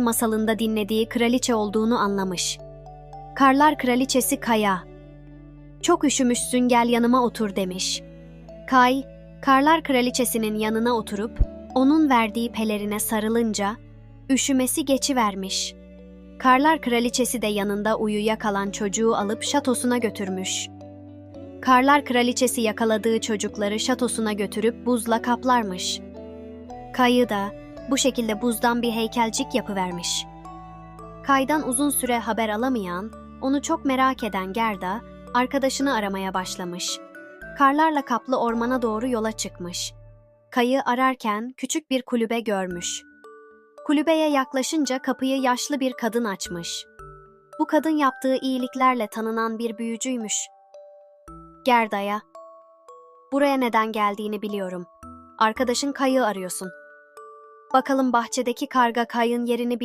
masalında dinlediği kraliçe olduğunu anlamış. Karlar kraliçesi Kaya. Çok üşümüşsün gel yanıma otur demiş. Kay, karlar kraliçesinin yanına oturup onun verdiği pelerine sarılınca üşümesi geçivermiş. Karlar kraliçesi de yanında uyuya kalan çocuğu alıp şatosuna götürmüş. Karlar kraliçesi yakaladığı çocukları şatosuna götürüp buzla kaplarmış. Kayı da bu şekilde buzdan bir heykelcik yapıvermiş. Kaydan uzun süre haber alamayan, onu çok merak eden Gerda, arkadaşını aramaya başlamış. Karlarla kaplı ormana doğru yola çıkmış. Kayı ararken küçük bir kulübe görmüş. Kulübeye yaklaşınca kapıyı yaşlı bir kadın açmış. Bu kadın yaptığı iyiliklerle tanınan bir büyücüymüş. Gerda'ya, buraya neden geldiğini biliyorum. Arkadaşın Kayı arıyorsun. Bakalım bahçedeki karga Kayın yerini